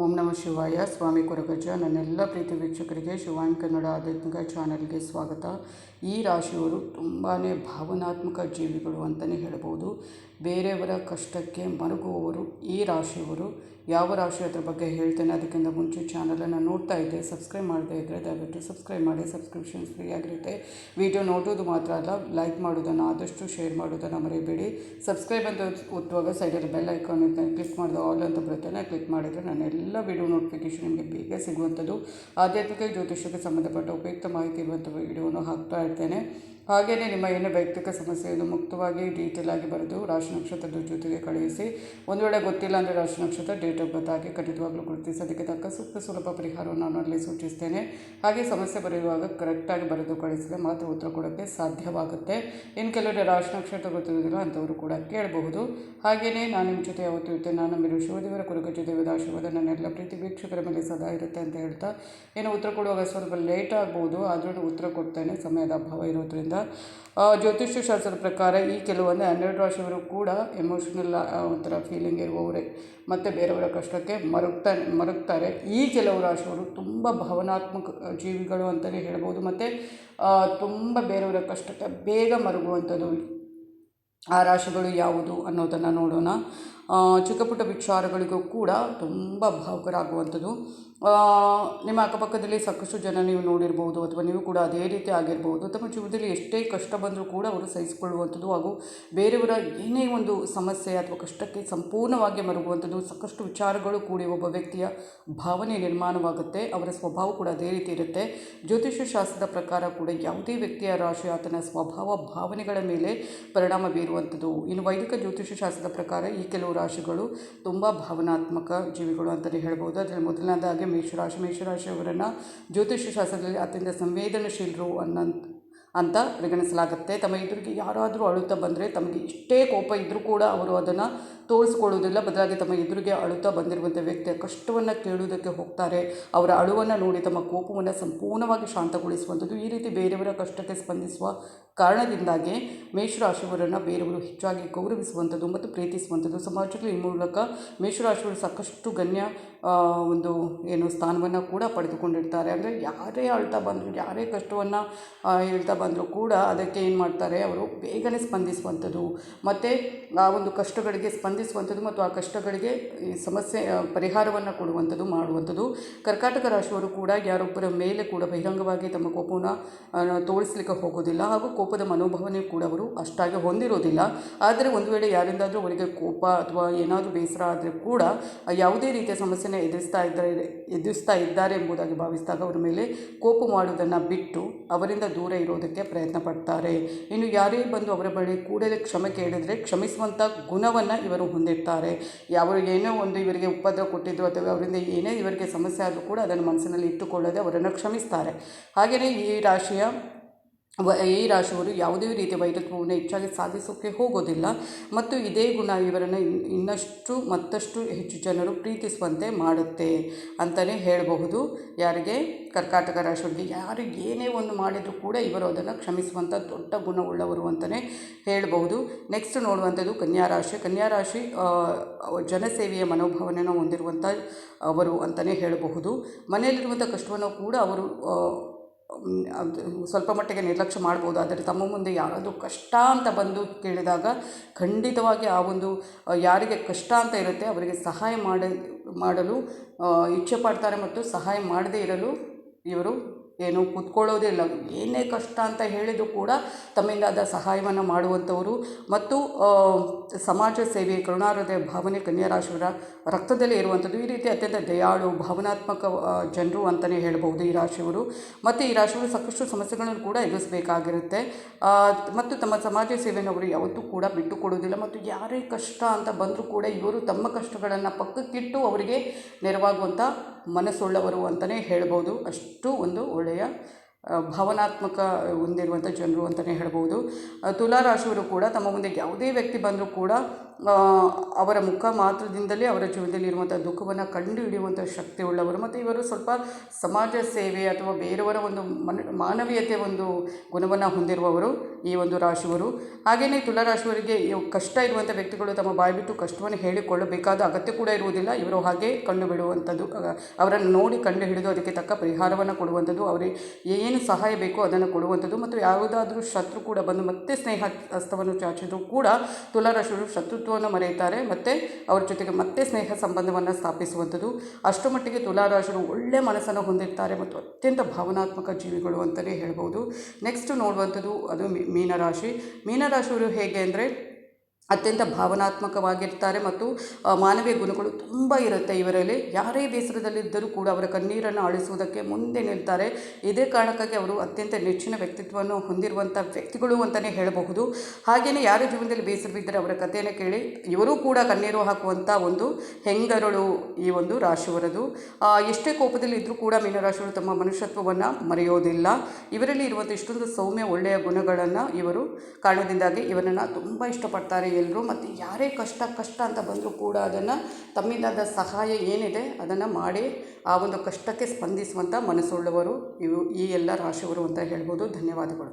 ಓಂ ನಮಃ ಶಿವಾಯ. ಸ್ವಾಮಿ ಕೊರಗಜ ನನ್ನೆಲ್ಲ ಪ್ರೀತಿ ವೀಕ್ಷಕರಿಗೆ ಶಿವಾನ್ ಕನ್ನಡ ಆಧ್ಯಾತ್ಮಿಕ ಚಾನಲ್ಗೆ ಸ್ವಾಗತ. ಈ ರಾಶಿಯವರು ತುಂಬಾ ಭಾವನಾತ್ಮಕ ಜೀವಿಗಳು ಅಂತಲೇ ಹೇಳ್ಬೋದು. ಬೇರೆಯವರ ಕಷ್ಟಕ್ಕೆ ಮರುಗುವವರು ಈ ರಾಶಿಯವರು. ಯಾವ ರಾಶಿ ಅದರ ಬಗ್ಗೆ ಹೇಳ್ತೇನೆ ಅದಕ್ಕಿಂತ ಮುಂಚೆ ಚಾನಲನ್ನು ನೋಡ್ತಾ ಇದ್ದೆ ಸಬ್ಸ್ಕ್ರೈಬ್ ಮಾಡದೇ ಇದ್ದರೆ ದಯವಿಟ್ಟು ಸಬ್ಸ್ಕ್ರೈಬ್ ಮಾಡಿ, ಸಬ್ಸ್ಕ್ರಿಪ್ಷನ್ ಫ್ರೀ ಆಗಿರುತ್ತೆ. ವಿಡಿಯೋ ನೋಡೋದು ಮಾತ್ರ ಅಲ್ಲ, ಲೈಕ್ ಮಾಡೋದನ್ನು ಆದಷ್ಟು ಶೇರ್ ಮಾಡೋದನ್ನು ಮರಿಬೇಡಿ. ಸಬ್ಸ್ಕ್ರೈಬ್ ಅಂತ ಒತ್ತುವಾಗ ಸೈಡಲ್ಲಿ ಬೆಲ್ ಐಕಾನ್ ಕ್ಲಿಕ್ ಮಾಡಿದ ಆಲ್ ಅಂತ ಬರುತ್ತೆ ಕ್ಲಿಕ್ ಮಾಡಿದರೆ ನನ್ನ ಎಲ್ಲ ವಿಡಿಯೋ ನೋಟಿಫಿಕೇಶನ್ ನಿಮಗೆ ಬೇಗ ಸಿಗುವಂಥದ್ದು. ಆಧ್ಯಾತ್ಮಿಕ ಜ್ಯೋತಿಷ್ಯಕ್ಕೆ ಸಂಬಂಧಪಟ್ಟ ಉಪಯುಕ್ತ ಮಾಹಿತಿ ಇರುವಂಥ ವಿಡಿಯೋವನ್ನು ಹಾಕ್ತಾ ಇರ್ತೇನೆ. ಹಾಗೆಯೇ ನಿಮ್ಮ ಏನೇ ವೈಯಕ್ತಿಕ ಸಮಸ್ಯೆಯನ್ನು ಮುಕ್ತವಾಗಿ ಡೀಟೇಲ್ ಆಗಿ ಬರೆದು ರಾಶಿ ನಕ್ಷತ್ರದ ಜೊತೆಗೆ ಕಳುಹಿಸಿ. ಒಂದು ವೇಳೆ ಗೊತ್ತಿಲ್ಲ ಅಂದರೆ ರಾಶಿ ನಕ್ಷತ್ರ ಡೇಟ್ ಆಫ್ ಬರ್ತ್ ಆಗಿ ಖಂಡಿತವಾಗ್ಲೂ ಗುರುತಿಸಿ. ಅದಕ್ಕೆ ತಕ್ಕ ಸೂಕ್ತ ಸುಲಭ ಪರಿಹಾರವನ್ನು ನಾನು ಅಲ್ಲಿ ಸೂಚಿಸ್ತೇನೆ. ಹಾಗೆ ಸಮಸ್ಯೆ ಬರೆಯುವಾಗ ಕರೆಕ್ಟಾಗಿ ಬರೆದು ಕಳಿಸಿದರೆ ಮಾತ್ರ ಉತ್ತರ ಕೊಡೋಕ್ಕೆ ಸಾಧ್ಯವಾಗುತ್ತೆ. ಇನ್ನು ಕೆಲವರಿಗೆ ರಾಶಿ ನಕ್ಷತ್ರ ಗೊತ್ತಿರೋದಿಲ್ಲ ಅಂಥವರು ಕೂಡ ಕೇಳಬಹುದು. ಹಾಗೆಯೇ ನಾನು ನಿಮ್ಮ ಜೊತೆ ಯಾವತ್ತೂ ಇರ್ತೇನೆ. ನಾನು ನಮ್ಮ ಶಿವದೇವರ ಕುರುಗಜ್ಜ ದೇವದ ಆಶೀರ್ವಾದ ನನ್ನೆಲ್ಲ ಪ್ರೀತಿ ವೀಕ್ಷಕರ ಮೇಲೆ ಸದಾ ಇರುತ್ತೆ ಅಂತ ಹೇಳ್ತಾ. ಏನು ಉತ್ತರ ಕೊಡುವಾಗ ಸ್ವಲ್ಪ ಲೇಟ್ ಆಗ್ಬೋದು. ಆದರೂ ಉತ್ತರ ಕೊಡ್ತೇನೆ. ಸಮಯದ ಅಭಾವ ಇರೋದ್ರಿಂದ ಆ, ಜ್ಯೋತಿಷ್ಯ ಶಾಸ್ತ್ರದ ಪ್ರಕಾರ ಈ ಕೆಲವೊಂದು ಹನ್ನೆರಡು ರಾಶಿಯವರು ಕೂಡ ಎಮೋಷನಲ್ ಒಂಥರ ಫೀಲಿಂಗ್ ಇರುವವರೇ. ಮತ್ತು ಬೇರೆಯವರ ಕಷ್ಟಕ್ಕೆ ಮರುಗ್ತಾನೆ ಮರುಗ್ತಾರೆ. ಈ ಕೆಲವು ರಾಶಿಯವರು ತುಂಬ ಭಾವನಾತ್ಮಕ ಜೀವಿಗಳು ಅಂತಲೇ ಹೇಳ್ಬೋದು. ಮತ್ತು ತುಂಬ ಬೇರೆಯವರ ಕಷ್ಟಕ್ಕೆ ಬೇಗ ಮರುಗುವಂಥದ್ದು ಆ ರಾಶಿಗಳು ಯಾವುದು ಅನ್ನೋದನ್ನು ನೋಡೋಣ. ಚಿಕ್ಕ ಪುಟ್ಟ ವಿಚಾರಗಳಿಗೂ ಕೂಡ ತುಂಬ ಭಾವುಕರಾಗುವಂಥದ್ದು. ನಿಮ್ಮ ಅಕ್ಕಪಕ್ಕದಲ್ಲಿ ಸಾಕಷ್ಟು ಜನ ನೀವು ನೋಡಿರ್ಬೋದು ಅಥವಾ ನೀವು ಕೂಡ ಅದೇ ರೀತಿ ಆಗಿರ್ಬೋದು ತಮ್ಮ ಜೀವನದಲ್ಲಿ ಎಷ್ಟೇ ಕಷ್ಟ ಬಂದರೂ ಕೂಡ ಅವರು ಸಹಿಸಿಕೊಳ್ಳುವಂಥದ್ದು ಹಾಗೂ ಬೇರೆಯವರ ಏನೇ ಒಂದು ಸಮಸ್ಯೆ ಅಥವಾ ಕಷ್ಟಕ್ಕೆ ಸಂಪೂರ್ಣವಾಗಿ ಮರುಗುವಂಥದ್ದು ಸಾಕಷ್ಟು ವಿಚಾರಗಳು ಕೂಡಿ ಒಬ್ಬ ವ್ಯಕ್ತಿಯ ಭಾವನೆ ನಿರ್ಮಾಣವಾಗುತ್ತೆ. ಅವರ ಸ್ವಭಾವ ಕೂಡ ಅದೇ ರೀತಿ ಇರುತ್ತೆ. ಜ್ಯೋತಿಷ್ಯ ಶಾಸ್ತ್ರದ ಪ್ರಕಾರ ಕೂಡ ಯಾವುದೇ ವ್ಯಕ್ತಿಯ ರಾಶಿ ಆತನ ಸ್ವಭಾವ, ಭಾವನೆಗಳ ಮೇಲೆ ಪರಿಣಾಮ ಬೀರುವಂಥದ್ದು. ಇನ್ನು ವೈದಿಕ ಜ್ಯೋತಿಷ್ಯ ಶಾಸ್ತ್ರದ ಪ್ರಕಾರ ಈ ಕೆಲವು ರಾಶಿಗಳು ತುಂಬ ಭಾವನಾತ್ಮಕ ಜೀವಿಗಳು ಅಂತಲೇ ಹೇಳ್ಬೋದು. ಅದರಲ್ಲಿ ಮೊದಲನೇದಾಗಿ ಮೇಷರಾಶಿ. ಮೇಷರಾಶಿಯವರನ್ನು ಜ್ಯೋತಿಷ್ಯ ಶಾಸ್ತ್ರದಲ್ಲಿ ಅತ್ಯಂತ ಸಂವೇದನಶೀಲರು ಅನ್ನೋ ಅಂತ ಪರಿಗಣಿಸಲಾಗುತ್ತೆ. ತಮ್ಮ ಎದುರಿಗೆ ಯಾರಾದರೂ ಅಳುತ್ತಾ ಬಂದರೆ ತಮಗೆ ಇಷ್ಟೇ ಕೋಪ ಇದ್ದರೂ ಕೂಡ ಅವರು ಅದನ್ನು ತೋರಿಸ್ಕೊಳ್ಳೋದಿಲ್ಲ ಬದಲಾಗಿ ತಮ್ಮ ಎದುರಿಗೆ ಅಳುತ್ತಾ ಬಂದಿರುವಂಥ ವ್ಯಕ್ತಿಯ ಕಷ್ಟವನ್ನು ಕೇಳುವುದಕ್ಕೆ ಹೋಗ್ತಾರೆ. ಅವರ ಅಳುವನ್ನು ನೋಡಿ ತಮ್ಮ ಕೋಪವನ್ನು ಸಂಪೂರ್ಣವಾಗಿ ಶಾಂತಗೊಳಿಸುವಂಥದ್ದು ಈ ರೀತಿ ಬೇರೆಯವರ ಕಷ್ಟಕ್ಕೆ ಸ್ಪಂದಿಸುವ ಕಾರಣದಿಂದಾಗಿ ಮೇಷರಾಶಿಯವರನ್ನು ಬೇರೆಯವರು ಹೆಚ್ಚಾಗಿ ಗೌರವಿಸುವಂಥದ್ದು ಮತ್ತು ಪ್ರೀತಿಸುವಂಥದ್ದು. ಸಮಾಜದಲ್ಲಿ ಈ ಮೂಲಕ ಮೇಷರಾಶಿಯವರು ಸಾಕಷ್ಟು ಗಣ್ಯ ಒಂದು ಏನು ಸ್ಥಾನವನ್ನು ಕೂಡ ಪಡೆದುಕೊಂಡಿರ್ತಾರೆ. ಅಂದರೆ ಯಾರೇ ಅಳ್ತಾ ಬಂದರು, ಯಾರೇ ಕಷ್ಟವನ್ನು ಹೇಳ್ತಾ ಬಂದರೂ ಕೂಡ ಅದಕ್ಕೆ ಏನು ಮಾಡ್ತಾರೆ, ಅವರು ಬೇಗನೆ ಸ್ಪಂದಿಸುವಂಥದ್ದು. ಮತ್ತು ಆ ಒಂದು ಕಷ್ಟಗಳಿಗೆ ಸ್ಪಂದಿಸುವಂಥದ್ದು ಮತ್ತು ಆ ಕಷ್ಟಗಳಿಗೆ ಸಮಸ್ಯೆ ಪರಿಹಾರವನ್ನು ಕೊಡುವಂಥದ್ದು ಮಾಡುವಂಥದ್ದು. ಕರ್ಕಾಟಕ ರಾಶಿಯವರು ಕೂಡ ಯಾರೊಬ್ಬರ ಮೇಲೆ ಕೂಡ ಬಹಿರಂಗವಾಗಿ ತಮ್ಮ ಕೋಪವನ್ನು ತೋರಿಸಲಿಕ್ಕೆ ಹೋಗೋದಿಲ್ಲ ಹಾಗೂ ಕೋಪದ ಮನೋಭಾವನೆ ಕೂಡ ಅವರು ಅಷ್ಟಾಗಿ ಹೊಂದಿರೋದಿಲ್ಲ. ಆದರೆ ಒಂದು ವೇಳೆ ಯಾರಿಂದಾದರೂ ಅವರಿಗೆ ಕೋಪ ಅಥವಾ ಏನಾದರೂ ಬೇಸರ ಆದರೆ ಕೂಡ ಯಾವುದೇ ರೀತಿಯ ಸಮಸ್ಯೆನ ಎದುರಿಸ್ತಾ ಇದ್ದಾರೆ ಎದುರಿಸ್ತಾ ಇದ್ದಾರೆ ಎಂಬುದಾಗಿ ಭಾವಿಸಿದಾಗ ಅವರ ಮೇಲೆ ಕೋಪ ಮಾಡುವುದನ್ನು ಬಿಟ್ಟು ಅವರಿಂದ ದೂರ ಇರೋದಕ್ಕೆ ಪ್ರಯತ್ನ ಪಡ್ತಾರೆ. ಇನ್ನು ಯಾರೇ ಬಂದು ಅವರ ಬಳಿ ಕೂಡಲೇ ಕ್ಷಮೆ ಕೇಳಿದರೆ ಕ್ಷಮಿಸುವಂಥ ಗುಣವನ್ನು ಇವರು ಹೊಂದಿರ್ತಾರೆ. ಯಾವ ಏನೋ ಒಂದು ಇವರಿಗೆ ಉಪದ್ರ ಕೊಟ್ಟಿದ್ರು ಅಥವಾ ಅವರಿಂದ ಏನೇ ಇವರಿಗೆ ಸಮಸ್ಯೆ ಆದರೂ ಕೂಡ ಅದನ್ನು ಮನಸ್ಸಿನಲ್ಲಿ ಇಟ್ಟುಕೊಳ್ಳದೆ ಅವರನ್ನು ಕ್ಷಮಿಸ್ತಾರೆ. ಹಾಗೆಯೇ ಈ ರಾಶಿಯ ಈ ರಾಶಿಯವರು ಯಾವುದೇ ರೀತಿಯ ವೈರತ್ವವನ್ನು ಹೆಚ್ಚಾಗಿ ಸಾಧಿಸೋಕ್ಕೆ ಹೋಗೋದಿಲ್ಲ. ಮತ್ತು ಇದೇ ಗುಣ ಇವರನ್ನು ಇನ್- ಇನ್ನಷ್ಟು ಮತ್ತಷ್ಟು ಹೆಚ್ಚು ಜನರು ಪ್ರೀತಿಸುವಂತೆ ಮಾಡುತ್ತೆ ಅಂತಲೇ ಹೇಳಬಹುದು. ಯಾರಿಗೆ? ಕರ್ಕಾಟಕ ರಾಶಿಯವರಿಗೆ. ಯಾರು ಏನೇ ಒಂದು ಮಾಡಿದರೂ ಕೂಡ ಇವರು ಅದನ್ನು ಕ್ಷಮಿಸುವಂಥ ದೊಡ್ಡ ಗುಣವುಳ್ಳವರು ಅಂತಲೇ ಹೇಳಬಹುದು. ನೆಕ್ಸ್ಟ್ ನೋಡುವಂಥದ್ದು ಕನ್ಯಾ ರಾಶಿ. ಕನ್ಯಾ ರಾಶಿ ಜನಸೇವೆಯ ಮನೋಭಾವನೆಯನ್ನು ಹೊಂದಿರುವಂಥ ಅವರು ಅಂತಲೇ ಹೇಳಬಹುದು. ಮನೆಯಲ್ಲಿರುವಂಥ ಕಷ್ಟವನ್ನು ಕೂಡ ಅವರು ಅದು ಸ್ವಲ್ಪ ಮಟ್ಟಿಗೆ ನಿರ್ಲಕ್ಷ್ಯ ಮಾಡ್ಬೋದು, ಆದರೆ ತಮ್ಮ ಮುಂದೆ ಯಾರಾದರೂ ಕಷ್ಟ ಅಂತ ಬಂದು ಕೇಳಿದಾಗ ಖಂಡಿತವಾಗಿ ಆ ಒಂದು ಯಾರಿಗೆ ಕಷ್ಟ ಅಂತ ಇರುತ್ತೆ ಅವರಿಗೆ ಸಹಾಯ ಮಾಡ, ಮಾಡಲು ಇಚ್ಛೆ ಪಡ್ತಾರೆ ಮತ್ತು ಸಹಾಯ ಮಾಡದೇ ಇರಲು ಇವರು ಏನು ಕೂತ್ಕೊಳ್ಳೋದೇ ಇಲ್ಲ. ಏನೇ ಕಷ್ಟ ಅಂತ ಹೇಳಿದರೂ ಕೂಡ ತಮ್ಮಿಂದಾದ ಸಹಾಯವನ್ನು ಮಾಡುವಂಥವರು ಮತ್ತು ಸಮಾಜ ಸೇವೆ, ಕರುಣಾಹೃದಯ, ಭಾವನೆ ಕನ್ಯಾ ರಾಶಿಯವರ ರಕ್ತದಲ್ಲೇ ಇರುವಂಥದ್ದು ಈ ರೀತಿ ಅತ್ಯಂತ ದಯಾಳು, ಭಾವನಾತ್ಮಕ ಜನರು ಅಂತಲೇ ಹೇಳಬಹುದು ಈ ರಾಶಿಯವರು. ಮತ್ತು ಈ ರಾಶಿಯವರು ಸಾಕಷ್ಟು ಸಮಸ್ಯೆಗಳನ್ನು ಕೂಡ ಎದುರಿಸಬೇಕಾಗಿರುತ್ತೆ. ಮತ್ತು ತಮ್ಮ ಸಮಾಜ ಸೇವೆಯನ್ನು ಅವರು ಯಾವತ್ತೂ ಕೂಡ ಬಿಟ್ಟು ಕೊಡುವುದಿಲ್ಲ. ಮತ್ತು ಯಾರೇ ಕಷ್ಟ ಅಂತ ಬಂದರೂ ಕೂಡ ಇವರು ತಮ್ಮ ಕಷ್ಟಗಳನ್ನು ಪಕ್ಕಕ್ಕಿಟ್ಟು ಅವರಿಗೆ ನೆರವಾಗುವಂಥ ಮನಸ್ಸುಳ್ಳವರು ಅಂತಲೇ ಹೇಳ್ಬೋದು. ಅಷ್ಟು ಒಂದು ಒಳ್ಳೆಯ ಭಾವನಾತ್ಮಕ ಹೊಂದಿರುವಂಥ ಜನರು ಅಂತಲೇ ಹೇಳ್ಬೋದು. ತುಲಾ ರಾಶಿಯವರು ಕೂಡ ತಮ್ಮ ಮುಂದೆ ಯಾವುದೇ ವ್ಯಕ್ತಿ ಬಂದರೂ ಕೂಡ ಅವರ ಮುಖ ಮಾತ್ರದಿಂದಲೇ ಅವರ ಜೀವನದಲ್ಲಿ ಇರುವಂಥ ದುಃಖವನ್ನು ಕಂಡು ಹಿಡಿಯುವಂಥ ಶಕ್ತಿ ಉಳ್ಳವರು ಮತ್ತು ಇವರು ಸ್ವಲ್ಪ ಸಮಾಜ ಸೇವೆ ಅಥವಾ ಬೇರೆಯವರ ಒಂದು ಮನ, ಮಾನವೀಯತೆ ಒಂದು ಗುಣವನ್ನು ಹೊಂದಿರುವವರು ಈ ಒಂದು ರಾಶಿಯವರು. ಹಾಗೆಯೇ ತುಲಾರಾಶಿಯವರಿಗೆ ಕಷ್ಟ ಇರುವಂಥ ವ್ಯಕ್ತಿಗಳು ತಮ್ಮ ಬಾಯ್ಬಿಟ್ಟು ಕಷ್ಟವನ್ನು ಹೇಳಿಕೊಳ್ಳಬೇಕಾದ ಅಗತ್ಯ ಕೂಡ ಇರುವುದಿಲ್ಲ. ಇವರು ಹಾಗೆ ಕಂಡು ಬಿಡುವಂಥದ್ದು ಅವರನ್ನು ನೋಡಿ ಕಂಡು ಹಿಡಿದು ಅದಕ್ಕೆ ತಕ್ಕ ಪರಿಹಾರವನ್ನು ಕೊಡುವಂಥದ್ದು ಅವರಿಗೆ ಏನು ಸಹಾಯ ಬೇಕೋ ಅದನ್ನು ಕೊಡುವಂಥದ್ದು ಮತ್ತು ಯಾವುದಾದ್ರೂ ಶತ್ರು ಕೂಡ ಬಂದು ಮತ್ತೆ ಸ್ನೇಹ ಹಸ್ತವನ್ನು ಚಾಚಿದ್ರು ಕೂಡ ತುಲಾರಾಶಿಯವರು ಶತ್ರುತ್ವವನ್ನು ಮರೆಯುತ್ತಾರೆ, ಮತ್ತು ಅವ್ರ ಜೊತೆಗೆ ಮತ್ತೆ ಸ್ನೇಹ ಸಂಬಂಧವನ್ನು ಸ್ಥಾಪಿಸುವಂಥದ್ದು. ಅಷ್ಟು ಮಟ್ಟಿಗೆ ತುಲಾರಾಶಿಯವರು ಒಳ್ಳೆ ಮನಸ್ಸನ್ನು ಹೊಂದಿರ್ತಾರೆ ಮತ್ತು ಅತ್ಯಂತ ಭಾವನಾತ್ಮಕ ಜೀವಿಗಳು ಅಂತಲೇ ಹೇಳ್ಬೋದು. ನೆಕ್ಸ್ಟ್ ನೋಡುವಂಥದ್ದು ಅದು ಮೀನರಾಶಿ. ಮೀನರಾಶಿಯವರು ಹೇಗೆ ಅಂದರೆ ಅತ್ಯಂತ ಭಾವನಾತ್ಮಕವಾಗಿರ್ತಾರೆ ಮತ್ತು ಮಾನವೀಯ ಗುಣಗಳು ತುಂಬ ಇರುತ್ತೆ ಇವರಲ್ಲಿ. ಯಾರೇ ಬೇಸರದಲ್ಲಿದ್ದರೂ ಕೂಡ ಅವರ ಕಣ್ಣೀರನ್ನು ಆಳಿಸುವುದಕ್ಕೆ ಮುಂದೆ ನಿಲ್ತಾರೆ. ಇದೇ ಕಾರಣಕ್ಕಾಗಿ ಅವರು ಅತ್ಯಂತ ನೆಚ್ಚಿನ ವ್ಯಕ್ತಿತ್ವವನ್ನು ಹೊಂದಿರುವಂಥ ವ್ಯಕ್ತಿಗಳು ಅಂತಲೇ ಹೇಳಬಹುದು. ಹಾಗೆಯೇ ಯಾರ ಜೀವನದಲ್ಲಿ ಬೇಸರವಿದ್ದರೆ ಅವರ ಕಥೆಯನ್ನು ಕೇಳಿ, ಇವರೂ ಕೂಡ ಕಣ್ಣೀರು ಹಾಕುವಂಥ ಒಂದು ಹೆಂಗರಳು ಈ ಒಂದು ರಾಶಿಯವರದು. ಎಷ್ಟೇ ಕೋಪದಲ್ಲಿ ಇದ್ದರೂ ಕೂಡ ಮೀನರಾಶಿಯವರು ತಮ್ಮ ಮನುಷ್ಯತ್ವವನ್ನು ಮರೆಯೋದಿಲ್ಲ. ಇವರಲ್ಲಿ ಇರುವಂಥ ಇಷ್ಟೊಂದು ಸೌಮ್ಯ ಒಳ್ಳೆಯ ಗುಣಗಳನ್ನು ಇವರು ಕಾರಣದಿಂದಾಗಿ ಇವರನ್ನು ತುಂಬ ಇಷ್ಟಪಡ್ತಾರೆ. ಎಲ್ಲರೂ ಮತ್ತು ಯಾರೇ ಕಷ್ಟ ಕಷ್ಟ ಅಂತ ಬಂದರೂ ಕೂಡ ಅದನ್ನು ತಮ್ಮಿಂದಾದ ಸಹಾಯ ಏನಿದೆ ಅದನ್ನು ಮಾಡಿ ಆ ಒಂದು ಕಷ್ಟಕ್ಕೆ ಸ್ಪಂದಿಸುವಂಥ ಮನಸ್ಸುಳ್ಳವರು ಇವು ಈ ಎಲ್ಲ ರಾಶಿಯವರು ಅಂತ ಹೇಳ್ಬೋದು. ಧನ್ಯವಾದಗಳು.